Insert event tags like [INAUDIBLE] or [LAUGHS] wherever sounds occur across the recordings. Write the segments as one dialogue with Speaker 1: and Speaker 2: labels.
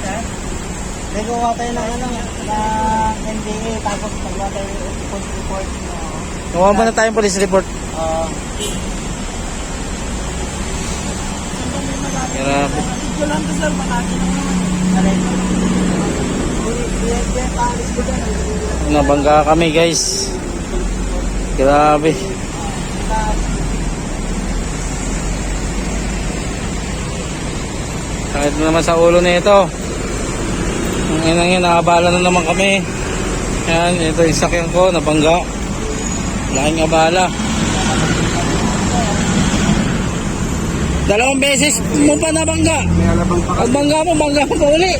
Speaker 1: dyan. Nagawa tayo ng ano, na NDA, tapos nagawa tayo yung police report.
Speaker 2: Gawa mo na tayong police report.
Speaker 1: Uh,
Speaker 2: Grabe.
Speaker 1: Video lang to sir, lang naman.
Speaker 2: Nabangga kami guys. Grabe. Kahit naman sa ulo na ito. Ang inang yun, nakabala na naman kami. Yan, ito yung sakyan ko, nabangga. Laking abala. Dalawang beses mo pa nabangga. Pag bangga mo, bangga mo pa uli.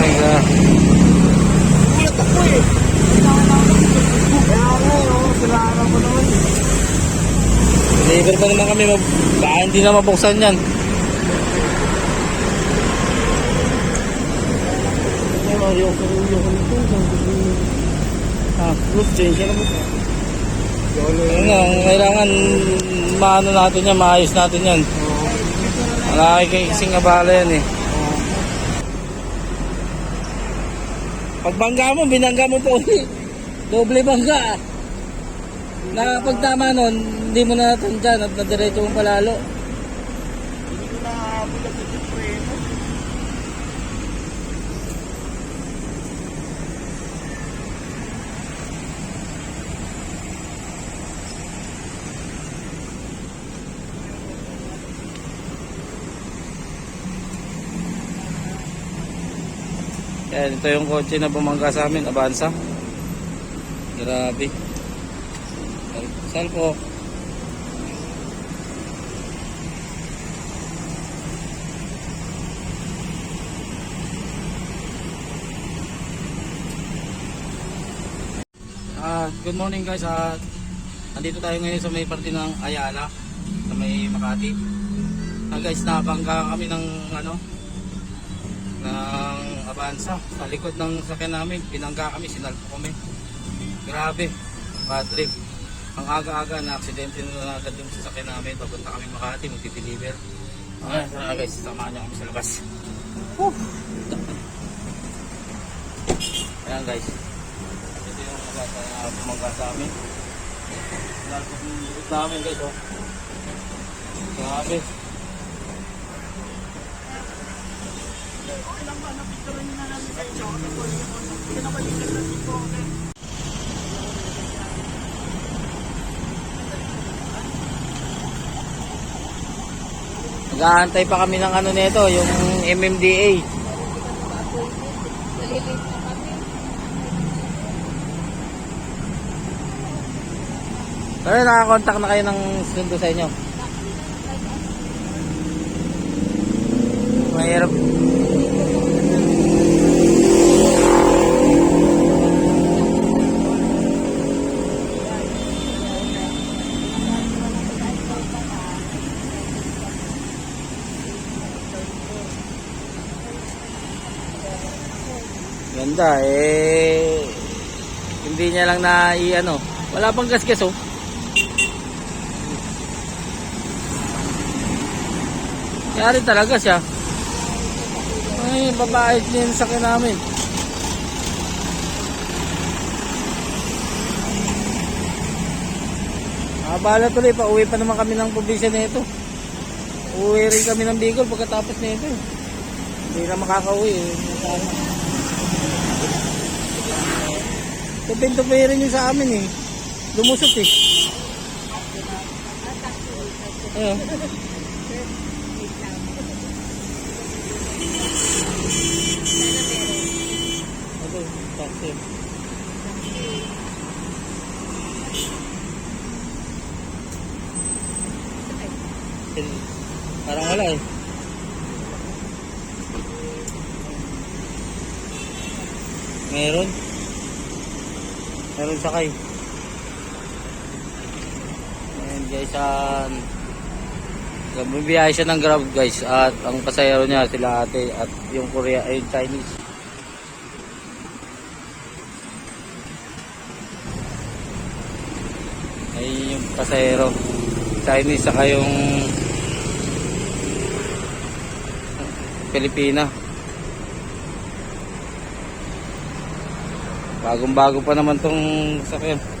Speaker 2: Ay, God.
Speaker 1: Ulat ako eh. Kaya nga eh, oh, silaran ko naman.
Speaker 2: Deliver pa naman kami, baka hindi na mabuksan yan.
Speaker 1: Ay, Mario, ko rin yung nito.
Speaker 2: Ah,
Speaker 1: Look, change ka naman.
Speaker 2: yun nga, ang kailangan maano natin yan, maayos natin yan. Malaki kasing abala yan eh. Pag bangga mo, binangga mo po uli. [LAUGHS] Doble bangga. Na pag tama nun, hindi mo na natandyan at nadiretso mo palalo.
Speaker 1: Hindi ko na bulat ito preno.
Speaker 2: Yan, ito yung kotse na bumangga sa amin, Avanza. Grabe. Saan po? Ah, good morning guys. Ah, andito tayo ngayon sa may parte ng Ayala, sa may Makati. Ah, guys, nabangga kami ng ano, ng Avanza sa likod ng sakyan namin binangga kami sinalpo kami grabe bad trip ang aga-aga na aksidente na agad yung sasakyan namin. Papunta kami Makati magti-deliver okay, tara guys samahan niyo kami sa labas. Whew. ayan guys. Ito yung mga na bumangga sa amin sinalpo yung likod namin guys oh. Grabe.
Speaker 1: Okay lang ba, napicturean nyo na lang sa inyo. Hindi naman yung nagsasin ko,
Speaker 2: Nag-aantay pa kami ng ano nito, yung MMDA. Pero nakakontakt na kayo ng sundo sa inyo. Mahirap. Ganda eh. Hindi niya lang na i-ano. Wala pang gasgas oh. Kaya rin talaga siya. Ay, babae din sa akin namin. Abala tuloy, pa uwi pa naman kami ng probinsya nito. Uwi rin kami ng Bicol pagkatapos nito. eh. Hindi na makakauwi eh. Tupin-tupin rin yung sa amin eh. Lumusot eh. Ayun. Ito, taxi. Parang wala eh. Meron. Meron sakay. Ayan guys, um, Bumibiyahe siya ng Grab guys at ang pasayero niya sila ate at yung Korea ay Chinese. Ay yung pasahero. Chinese saka yung Pilipina. Bagong bago pa naman tong sakyan.